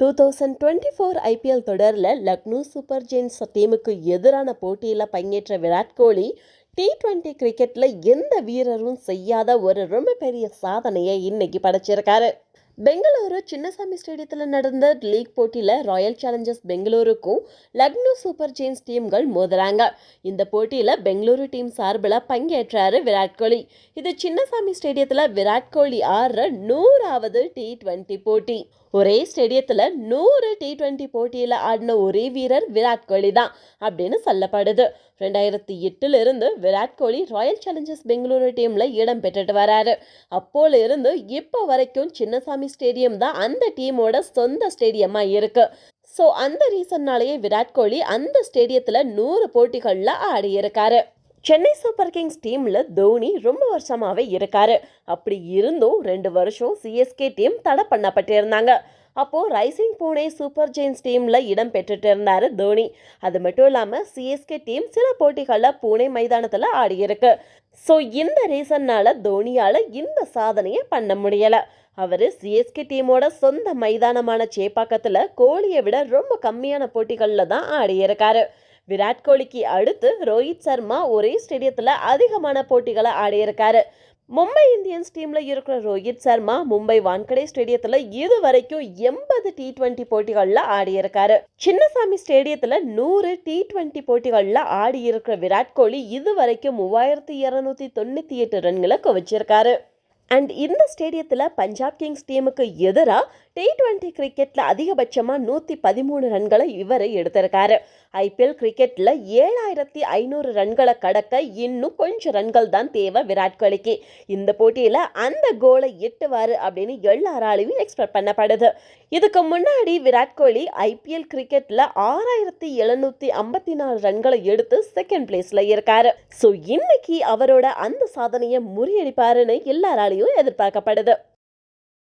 Two thousand twenty four IPL தொடரில் Lucknow super Jains டீமுக்கு எதிரான போட்டியில் பங்கேற்ற விராட் கோலி டி டுவெண்ட்டி கிரிக்கெட்டில் எந்த வீரரும் செய்யாத ஒரு ரொம்ப பெரிய சாதனையை இன்னைக்கு படைச்சிருக்காரு. பெங்களூரு சின்னசாமி ஸ்டேடியத்தில் நடந்த லீக் போட்டியில் ராயல் சேலஞ்சர்ஸ் பெங்களூருக்கும் லக்னோ சூப்பர் ஜெயின்ஸ் டீம்கள் மோதுறாங்க. இந்த போட்டியில் பெங்களூரு டீம் சார்பில் பங்கேற்றாரு விராட் கோலி. இது சின்னசாமி ஸ்டேடியத்தில் விராட் கோலி ஆடுற நூறு நூறாவது டி டுவெண்ட்டி போட்டி. ஒரே ஸ்டேடியத்தில் நூறு டி டுவெண்ட்டி போட்டியில் ஆடின ஒரே வீரர் விராட் கோலி தான் அப்படின்னு சொல்லப்படுது. ரெண்டாயிரத்தி எட்டுல இருந்து விராட் கோலி ராயல் சேலஞ்சர்ஸ் பெங்களூரு டீமில் இடம் பெற்றுட்டு வராரு. அப்போல இருந்து இப்போ வரைக்கும் சின்னசாமி ஸ்டேடியம் தான் அந்த டீமோட சொந்த ஸ்டேடியமாக இருக்கு. ஸோ அந்த ரீசன்னாலேயே விராட் கோலி அந்த ஸ்டேடியத்தில் நூறு போட்டிகளில் ஆடியிருக்காரு. சென்னை சூப்பர் கிங்ஸ் டீமில் தோனி ரொம்ப வருஷமாகவே இருக்காரு. அப்படி இருந்தும் ரெண்டு வருஷம் சிஎஸ்கே டீம் தடை பண்ணப்பட்டிருந்தாங்க. அப்போது ரைசிங் பூனே சூப்பர் ஜெயின்ஸ் டீமில் இடம் பெற்றுட்டு இருந்தார் தோனி. அது மட்டும் இல்லாமல் சிஎஸ்கே டீம் சில போட்டிகளில் பூனே மைதானத்தில் ஆடியிருக்கு ஸோ இந்த ரீசன்னால் தோனியால் இந்த சாதனையை பண்ண முடியலை. அவர் சிஎஸ்கே டீமோட சொந்த மைதானமான சேப்பாக்கத்தில் கோலியை விட ரொம்ப கம்மியான போட்டிகளில் தான் ஆடியிருக்காரு விராட் கோலிக்கு அடுத்து ரோஹித் சர்மா ஒரே ஸ்டேடியத்தில் அதிகமான போட்டிகளை ஆடியிருக்காரு. மும்பை இந்தியன்ஸ் டீமில் இருக்கிற ரோஹித் சர்மா மும்பை வான்கடே ஸ்டேடியத்தில் இது வரைக்கும் எண்பது டி டுவெண்ட்டி போட்டிகளில் ஆடியிருக்காரு. சின்னசாமி ஸ்டேடியத்தில் நூறு டி டுவெண்ட்டி போட்டிகளில் ஆடியிருக்கிற விராட் கோலி இது வரைக்கும் மூவாயிரத்தி இரநூத்தி தொண்ணூற்றி எட்டு ரன்களை குவிச்சிருக்காரு. அண்ட் இந்த ஸ்டேடியத்தில் பஞ்சாப் கிங்ஸ் டீமுக்கு எதிராக டி டுவெண்ட்டி கிரிக்கெட்டில் அதிகபட்சமாக நூற்றி பதிமூணு ரன்களை இவர் எடுத்திருக்காரு. ஐபிஎல் கிரிக்கெட்டில் ஏழாயிரத்தி ஐநூறு ரன்களை கடக்க இன்னும் கொஞ்சம் ரன்கள் தான் தேவை விராட் கோலிக்கு. இந்த போட்டியில் அந்த கோலை எட்டுவார் அப்படின்னு எல்லாராலையும் எக்ஸ்பெக்ட் பண்ணப்படுது. இதுக்கு முன்னாடி விராட் கோலி ஐபிஎல் கிரிக்கெட்டில் ஆறாயிரத்தி எழுநூற்றி ஐம்பத்தி நாலு ரன்களை எடுத்து செகண்ட் பிளேஸில் இருக்கார். ஸோ இன்னைக்கு அவரோட அந்த சாதனையை முறியடிப்பாருன்னு எல்லாராலையும் எதிர்பார்க்கப்படுது.